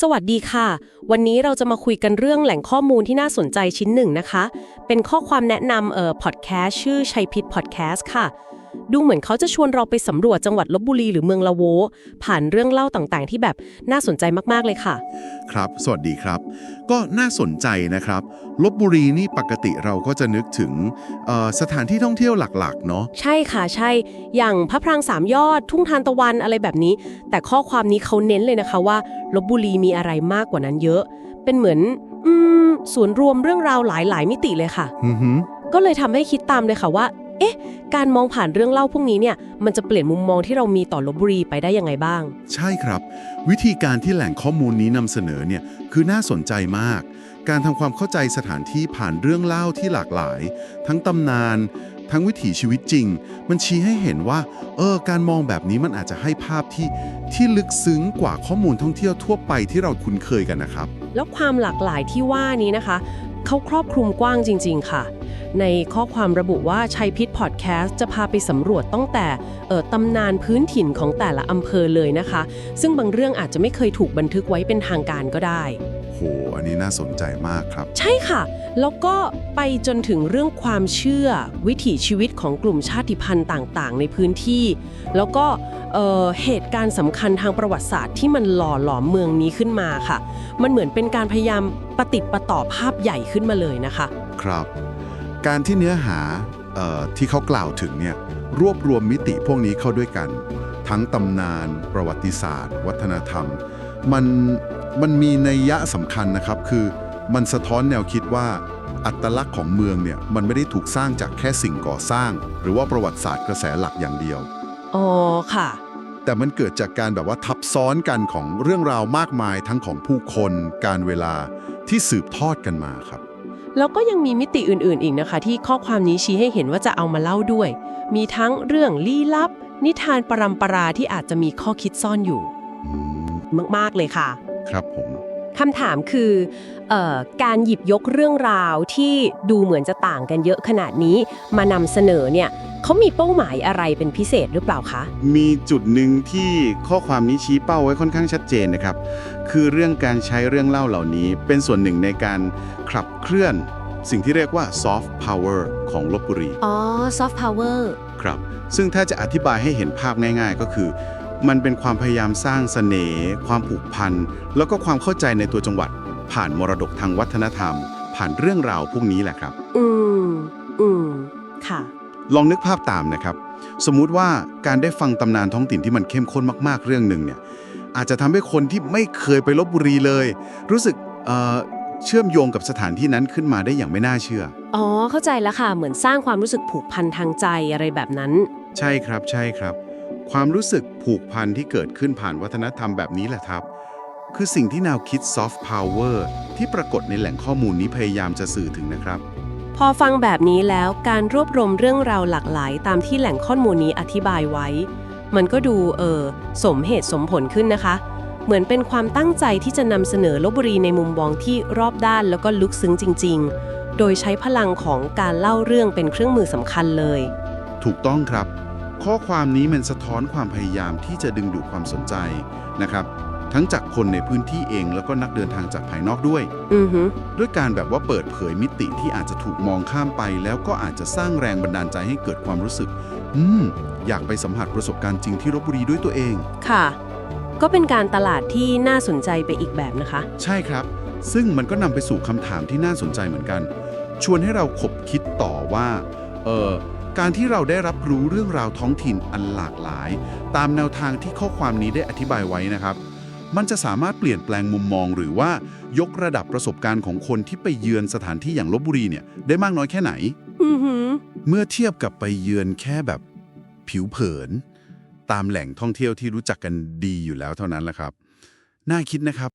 สวัสดีค่ะ วันนี้เราจะมาคุยกันเรื่องแหล่งข้อมูลที่น่าสนใจชิ้นหนึ่งนะคะ เป็นข้อความแนะนำเอ่อพอดแคสต์ชื่อชัยพิษพอดแคสต์ค่ะ ดูเหมือนเขาจะชวนเราไปสำรวจจังหวัดลบบุรีหรือเมืองละโว ผ่านเรื่องเล่าต่างๆ ที่แบบน่าสนใจมากๆเลยค่ะ ครับ สวัสดีครับ ก็น่าสนใจนะครับลบบุรีนี่ปกติเราก็จะนึกถึงเอ่อสถานที่ท่องเที่ยวหลักๆ เนาะใช่ค่ะใช่ อย่างพระพรางสามยอด ทุ่งทานตะวันอะไรแบบนี้ แต่ข้อความนี้เขาเน้นเลยนะคะว่าลบบุรีมีอะไรมากกว่านั้นเยอะ เป็นเหมือนอืมส่วนย์รวมเรื่องราวหลายๆ มิติเลยค่ะอือหือก็เลยทำให้คิดตามเลยค่ะว่า เอ๊ะ การมองผ่านเรื่องเล่าพวกนี้เนี่ยมันจะเปลี่ยนมุมมองที่เรามีต่อลบบุรีไปได้ยังไงบ้าง ใช่ครับ วิธีการที่แหล่งข้อมูลนี้นำเสนอเนี่ยคือน่าสนใจมาก การทำความเข้าใจสถานที่ผ่านเรื่องเล่าที่หลากหลาย ทั้งตำนาน ทั้งวิถีชีวิตจริง มันชี้ให้เห็นว่า เออ การมองแบบนี้มันอาจจะให้ภาพที่ที่ลึกซึ้งกว่าข้อมูลท่องเที่ยวทั่วไปที่เราคุ้นเคยกันนะครับ แล้วความหลากหลายที่ว่านี้นะคะเขาครอบคลุมกว้างจริง ๆ ค่ะ ในข้อความระบุว่าชัยพิษพอดแคสต์จะพาไปสำรวจตั้งแต่เอ่อตำนานพื้นถิ่นของแต่ละอำเภอเลยนะคะ ซึ่งบางเรื่องอาจจะไม่เคยถูกบันทึกไว้เป็นทางการก็ได้โหอันนี้น่าสนใจมากครับ ใช่ค่ะ แล้วก็ไปจนถึงเรื่องความเชื่อ วิถีชีวิตของกลุ่มชาติพันธุ์ต่างๆ ในพื้นที่ แล้วก็เอ่อเหตุการณ์สำคัญทางประวัติศาสตร์ที่มันหล่อหลอมเมืองนี้ขึ้นมาค่ะ มันเหมือนเป็นการพยายามประติดประต่อภาพใหญ่ขึ้นมาเลยนะคะ ครับ การที่เนื้อหาเอ่อที่เขากล่าวถึงเนี่ยรวบรวมมิติพวกนี้เข้าด้วยกัน ทั้งตำนาน ประวัติศาสตร์ วัฒนธรรม มันมันมีนัยยะสำคัญนะครับ คือมันสะท้อนแนวคิดว่า อัตลักษณ์ของเมืองเนี่ยมันไม่ได้ถูกสร้างจากแค่สิ่งก่อสร้าง หรือว่าประวัติศาสตร์กระแสหลักอย่างเดียวอ๋อค่ะ แต่มันเกิดจากการแบบว่าทับซ้อนกันของเรื่องราวมากมายทั้งของผู้คน การเวลาที่สืบทอดกันมาครับ แล้วก็ยังมีมิติอื่น ๆ อีกนะคะ ที่ข้อความนี้ชี้ให้เห็นว่าจะเอามาเล่าด้วย มีทั้งเรื่องลี้ลับ นิทานปรำปราที่อาจจะมีข้อคิดซ่อนอยู่อืมมาก ๆ เลยค่ะ ครับผมคำถามคือเออการหยิบยกเรื่องราวที่ดูเหมือนจะต่างกันเยอะขนาดนี้ มานำเสนอเนี่ย เขามีเป้าหมายอะไรเป็นพิเศษหรือเปล่าคะ มีจุดหนึ่งที่ข้อความนี้ชี้เป้าไว้ค่อนข้างชัดเจนนะครับ คือเรื่องการใช้เรื่องเล่าเหล่านี้ เป็นส่วนหนึ่งในการขับเคลื่อน สิ่งที่เรียกว่า soft power ของลบบุรีอ๋อซอฟต์พาวเวอร์ครับ ซึ่งถ้าจะอธิบายให้เห็นภาพง่าย ๆ ก็คือ มันเป็นความพยายามสร้างเสน่ห์ความผูกพันแล้วก็ความเข้าใจในตัวจังหวัด ผ่านมรดกทางวัฒนธรรม ผ่านเรื่องราวพวกนี้แหละครับ อืม อืม ค่ะ ลองนึกภาพตามนะครับ สมมุติว่าการได้ฟังตำนานท้องถิ่นที่มันเข้มข้นมากๆเรื่องหนึ่งเนี่ยอาจจะทำให้คนที่ไม่เคยไปลบบุรีเลย รู้สึกเอ่อเชื่อมโยงกับสถานที่นั้นขึ้นมาได้อย่างไม่น่าเชื่อ อ๋อ เข้าใจแล้วค่ะ เหมือนสร้างความรู้สึกผูกพันทางใจอะไรแบบนั้น ใช่ครับ ใช่ครับ ความรู้สึกผูกพันที่เกิดขึ้นผ่านวัฒนธรรมแบบนี้แหละครับ คือสิ่งที่แนวคิด soft power ที่ปรากฏในแหล่งข้อมูลนี้พยายามจะสื่อถึงนะครับ พอฟังแบบนี้แล้วการรวบรวมเรื่องราวหลากหลาย ตามที่แหล่งข้อมูลนี้อธิบายไว้ มันก็ดูเออสมเหตุสมผลขึ้นนะคะ เหมือนเป็นความตั้งใจที่จะนำเสนอลบบุรีในมุมมองที่รอบด้านแล้วก็ลึกซึ้งจริง ๆ โดยใช้พลังของการเล่าเรื่องเป็นเครื่องมือสำคัญเลย ถูกต้องครับ ข้อความนี้มันสะท้อนความพยายามที่จะดึงดูดความสนใจนะครับ ทั้งจากคนในพื้นที่เองแล้วก็นักเดินทางจากภายนอกด้วย อือฮึด้วยการแบบว่าเปิดเผยมิติที่อาจจะถูกมองข้ามไป แล้วก็อาจจะสร้างแรงบันดาลใจให้เกิดความรู้สึก อืม อยากไปสัมผัสประสบการณ์จริงที่ลบบุรีด้วยตัวเอง ค่ะ ก็เป็นการตลาดที่น่าสนใจไปอีกแบบนะคะ ใช่ครับ ซึ่งมันก็นำไปสู่คำถามที่น่าสนใจเหมือนกัน ชวนให้เราขบคิดต่อว่า เออการที่เราได้รับรู้เรื่องราวท้องถิ่นอันหลากหลาย ตามแนวทางที่ข้อความนี้ได้อธิบายไว้นะครับ มันจะสามารถเปลี่ยนแปลงมุมมอง หรือว่ายกระดับประสบการณ์ของคนที่ไปเยือนสถานที่อย่างลบบุรีเนี่ยได้มากน้อยแค่ไหน อือฮึเมื่อเทียบกับไปเยือนแค่แบบผิวเผิน ตามแหล่งท่องเที่ยวที่รู้จักกันดีอยู่แล้วเท่านั้นแหละครับ น่าคิดนะครับ